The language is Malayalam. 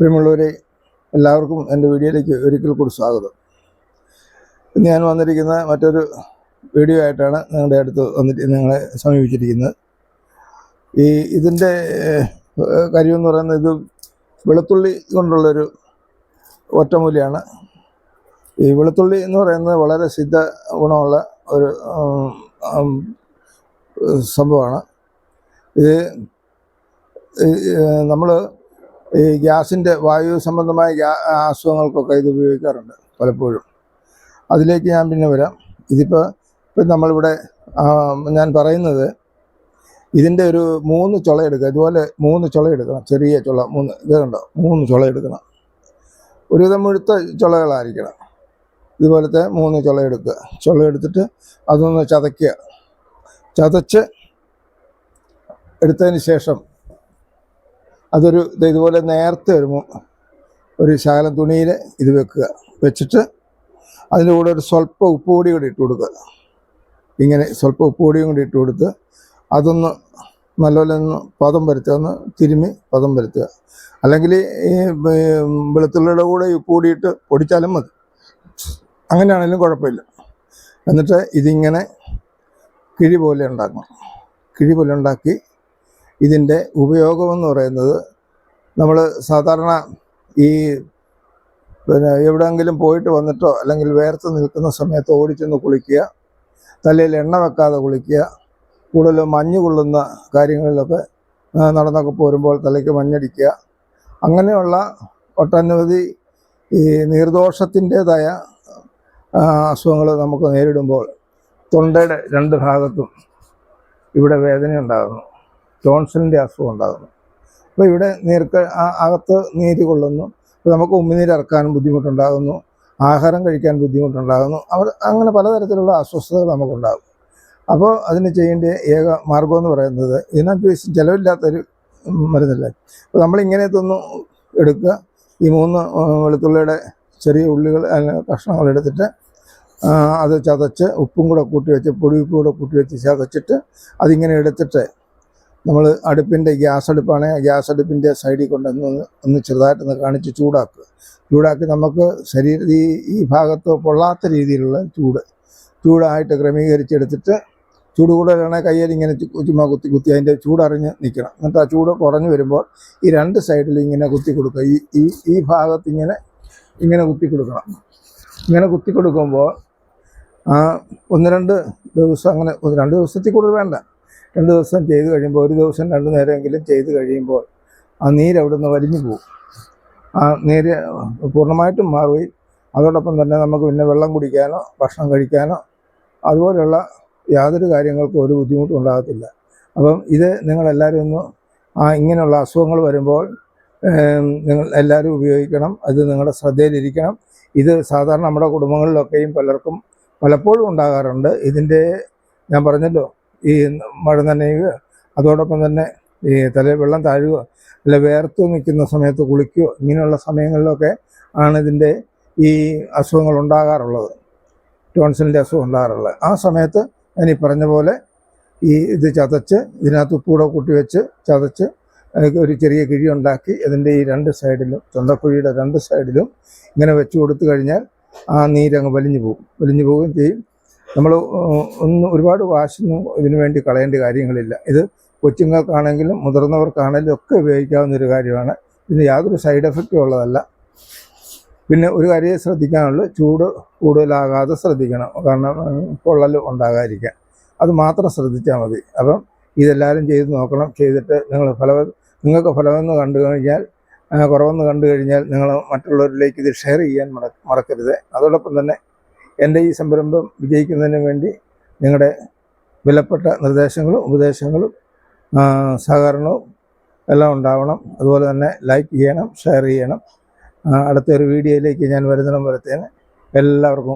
പ്രിയമുള്ളവരെ എല്ലാവർക്കും എന്റെ വീഡിയോയിലേക്ക് ഒരിക്കൽ കൂടി സ്വാഗതം. ഇന്ന് ഞാൻ വന്നിരിക്കുന്ന മറ്റൊരു വീഡിയോ ആയിട്ടാണ് നിങ്ങളുടെ അടുത്ത് വന്നിട്ട് നിങ്ങളെ സമീപിച്ചിരിക്കുന്നത്. ഈ ഇതിന്റെ കാര്യമെന്ന് പറയുന്നത് ഇത് വെളുത്തുള്ളി കൊണ്ടുള്ളൊരു ഒറ്റമൂലിയാണ്. ഈ വെളുത്തുള്ളി എന്ന് പറയുന്നത് വളരെ സിദ്ധ ഗുണമുള്ള ഒരു സംഭവമാണ്. ഇത് നമ്മൾ ഈ ഗ്യാസിന്റെ വായു സംബന്ധമായ അസുഖങ്ങൾക്കൊക്കെ ഇത് ഉപയോഗിക്കാറുണ്ട് പലപ്പോഴും. അതിലേക്ക് ഞാൻ പിന്നെ വരാം. ഇതിപ്പോൾ ഇപ്പം നമ്മളിവിടെ ഞാൻ പറയുന്നത് ഇതിന്റെ ഒരു മൂന്ന് ചുള എടുക്കുക. ഇതുപോലെ മൂന്ന് ചുള എടുക്കണം. ചെറിയ ചുള മൂന്ന് ഇതുണ്ടോ മൂന്ന് ചുള എടുക്കണം. ഒരുവിധം മുഴുത്ത ചുളകളായിരിക്കണം. ഇതുപോലത്തെ മൂന്ന് ചുള എടുക്കുക. ചുള എടുത്തിട്ട് അതൊന്ന് ചതയ്ക്കുക. ചതച്ച് എടുത്തതിന് ശേഷം അതൊരു ഇതുപോലെ നേരത്തെ ഒരു ഒരു ശകലം തുണിയിൽ ഇത് വെക്കുക. വെച്ചിട്ട് അതിന്റെ കൂടെ ഒരു സ്വല്പം ഉപ്പ് പൊടി കൂടി ഇട്ട് കൊടുക്കുക. ഇങ്ങനെ സ്വല്പം ഉപ്പ് പൊടിയും കൂടി ഇട്ട് കൊടുത്ത് അതൊന്ന് നല്ലപോലെ ഒന്ന് പദം വരുത്തുക. ഒന്ന് തിരുമ്മി പദം വരുത്തുക. അല്ലെങ്കിൽ ഈ വെളുത്തുള്ളിയുടെ കൂടെ ഉപ്പ് പൊടിയിട്ട് പൊടിച്ചാലും മതി. അങ്ങനെയാണെങ്കിലും കുഴപ്പമില്ല. എന്നിട്ട് ഇതിങ്ങനെ കിഴി പോലെ ഉണ്ടാക്കണം. കിഴി പോലെ ഉണ്ടാക്കി ഇതിന്റെ ഉപയോഗമെന്ന് പറയുന്നത് നമ്മൾ സാധാരണ ഈ പിന്നെ എവിടെയെങ്കിലും പോയിട്ട് വന്നിട്ടോ അല്ലെങ്കിൽ വേർത്ത് നിൽക്കുന്ന സമയത്ത് ഓടിച്ചെന്ന് കുളിക്കുക തലയിൽ എണ്ണ വെക്കാതെ കുളിക്കുക കൂടുതലും മഞ്ഞ് കൊള്ളുന്ന കാര്യങ്ങളിലൊക്കെ നടന്നൊക്കെ പോരുമ്പോൾ തലയ്ക്ക് മഞ്ഞടിക്കുക. അങ്ങനെയുള്ള ഒട്ടനവധി ഈ നീർദോഷത്തിന്റെതായ അസുഖങ്ങൾ നമുക്ക് നേരിടുമ്പോൾ തൊണ്ടയുടെ രണ്ട് ഭാഗത്തും ഇവിടെ വേദന ഉണ്ടാകുന്നു ടോൺസിലിന്റെ അസുഖം ഉണ്ടാകുന്നു. അപ്പോൾ ഇവിടെ നീർക്ക് അകത്ത് നീര് കൊള്ളുന്നു. അപ്പോൾ നമുക്ക് ഉമിനീര് ഇറക്കാനും ബുദ്ധിമുട്ടുണ്ടാകുന്നു. ആഹാരം കഴിക്കാൻ ബുദ്ധിമുട്ടുണ്ടാകുന്നു. അവർ അങ്ങനെ പലതരത്തിലുള്ള അസ്വസ്ഥതകൾ നമുക്കുണ്ടാകും. അപ്പോൾ അതിന് ചെയ്യേണ്ട ഏക മാർഗം എന്ന് പറയുന്നത് ഇതിനകത്ത് വെച്ച് ചിലവില്ലാത്തൊരു മരുന്നല്ല. അപ്പോൾ നമ്മളിങ്ങനെ ഇതൊന്ന് എടുക്കുക. ഈ മൂന്ന് വെളുത്തുള്ളിയുടെ ചെറിയ ഉള്ളികൾ കഷ്ണങ്ങൾ എടുത്തിട്ട് അത് ചതച്ച് ഉപ്പും കൂടെ കൂട്ടി വെച്ച് പൊടിയുപ്പും കൂടെ കൂട്ടി വെച്ച് ചതച്ചിട്ട് അതിങ്ങനെ എടുത്തിട്ട് നമ്മൾ അടുപ്പിന്റെ ഗ്യാസ് അടുപ്പാണെങ്കിൽ ഗ്യാസ് അടുപ്പിന്റെ സൈഡിൽ കൊണ്ടൊന്ന് ഒന്ന് ചെറുതായിട്ടൊന്ന് കാണിച്ച് ചൂടാക്കുക. ചൂടാക്കി നമുക്ക് ശരീര ഈ ഈ ഭാഗത്ത് പൊള്ളാത്ത രീതിയിലുള്ള ചൂട് ചൂടായിട്ട് ക്രമീകരിച്ചെടുത്തിട്ട് ചൂട് കൂടുതലാണെങ്കിൽ കയ്യിൽ ഇങ്ങനെ ചുമ്മാ കുത്തി കുത്തി അതിന്റെ ചൂടറിഞ്ഞ് നിൽക്കണം. എന്നിട്ട് ആ ചൂട് കുറഞ്ഞു വരുമ്പോൾ ഈ രണ്ട് സൈഡിൽ ഇങ്ങനെ കുത്തി കൊടുക്കുക. ഈ ഈ ഈ ഭാഗത്ത് ഇങ്ങനെ ഇങ്ങനെ കുത്തി കൊടുക്കണം. ഇങ്ങനെ കുത്തി കൊടുക്കുമ്പോൾ ആ ഒന്ന് രണ്ട് ദിവസം അങ്ങനെ രണ്ട് ദിവസത്തിൽ കൂടുതൽ വേണ്ട. രണ്ട് ദിവസം ചെയ്ത് കഴിയുമ്പോൾ ഒരു ദിവസം രണ്ട് നേരമെങ്കിലും ചെയ്ത് കഴിയുമ്പോൾ ആ നീര് അവിടെ നിന്ന് വലിഞ്ഞു പോകും. ആ നീര് പൂർണമായിട്ടും മാറുകയും അതോടൊപ്പം തന്നെ നമുക്ക് പിന്നെ വെള്ളം കുടിക്കാനോ ഭക്ഷണം കഴിക്കാനോ അതുപോലെയുള്ള യാതൊരു കാര്യങ്ങൾക്കും ഒരു ബുദ്ധിമുട്ടും ഉണ്ടാകത്തില്ല. അപ്പം ഇത് നിങ്ങളെല്ലാവരും ഒന്ന് ആ ഇങ്ങനെയുള്ള അസുഖങ്ങൾ വരുമ്പോൾ നിങ്ങൾ എല്ലാവരും ഉപയോഗിക്കണം. അത് നിങ്ങളുടെ ശ്രദ്ധയിലിരിക്കണം. ഇത് സാധാരണ നമ്മുടെ കുടുംബങ്ങളിലൊക്കെയും പലർക്കും പലപ്പോഴും ഉണ്ടാകാറുണ്ട്. ഇതിന്റെ ഞാൻ പറഞ്ഞല്ലോ ഈ മഴ നനയുക അതോടൊപ്പം തന്നെ ഈ തല വെള്ളം താഴുക അല്ല വേർത്ത് നിൽക്കുന്ന സമയത്ത് കുളിക്കുകയോ ഇങ്ങനെയുള്ള സമയങ്ങളിലൊക്കെ ആണ് ഇതിന്റെ ഈ അസുഖങ്ങൾ ഉണ്ടാകാറുള്ളത്. ടോൺസിലിന്റെ അസുഖം ഉണ്ടാകാറുള്ളത്. ആ സമയത്ത് ഞാൻ ഈ പറഞ്ഞ പോലെ ഈ ഇത് ചതച്ച് ഇതിനകത്ത് ഉപ്പൂടെ കൂട്ടി വെച്ച് ചതച്ച് ഒരു ചെറിയ കിഴി ഉണ്ടാക്കി അതിന്റെ ഈ രണ്ട് സൈഡിലും തൊണ്ടക്കുഴിയുടെ രണ്ട് സൈഡിലും ഇങ്ങനെ വെച്ച് കൊടുത്തു കഴിഞ്ഞാൽ ആ നീരങ്ങ് വലിഞ്ഞു പോകും. വലിഞ്ഞു പോവുകയും ചെയ്യും. നമ്മൾ ഒന്ന് ഒരുപാട് വാശൊന്നും ഇതിനു വേണ്ടി കളയേണ്ട കാര്യങ്ങളില്ല. ഇത് കൊച്ചുങ്ങൾക്കാണെങ്കിലും മുതിർന്നവർക്കാണെങ്കിലും ഒക്കെ ഉപയോഗിക്കാവുന്ന ഒരു കാര്യമാണ്. ഇതിന് യാതൊരു സൈഡ് എഫക്റ്റും ഉള്ളതല്ല. പിന്നെ ഒരു കാര്യം ശ്രദ്ധിക്കാനുള്ളൂ. ചൂട് കൂടുതലാകാതെ ശ്രദ്ധിക്കണം. കാരണം പൊള്ളൽ ഉണ്ടാകാതിരിക്കാൻ. അത് മാത്രം ശ്രദ്ധിച്ചാൽ മതി. അപ്പം ഇതെല്ലാവരും ചെയ്ത് നോക്കണം. ചെയ്തിട്ട് നിങ്ങൾ ഫലം നിങ്ങൾക്ക് ഫലമെന്ന് കണ്ടു കഴിഞ്ഞാൽ കുറവെന്ന് കണ്ടു കഴിഞ്ഞാൽ നിങ്ങൾ മറ്റുള്ളവരിലേക്ക് ഇത് ഷെയർ ചെയ്യാൻ മറക്കരുത്. അതോടൊപ്പം തന്നെ എന്റെ ഈ സംരംഭം വിജയിക്കുന്നതിന് വേണ്ടി നിങ്ങളുടെ വിലപ്പെട്ട നിർദ്ദേശങ്ങളും ഉപദേശങ്ങളും സഹകരണവും എല്ലാം ഉണ്ടാവണം. അതുപോലെ തന്നെ ലൈക്ക് ചെയ്യണം ഷെയർ ചെയ്യണം. അടുത്തൊരു വീഡിയോയിലേക്ക് ഞാൻ വരുന്നിടം വരത്തേന് എല്ലാവർക്കും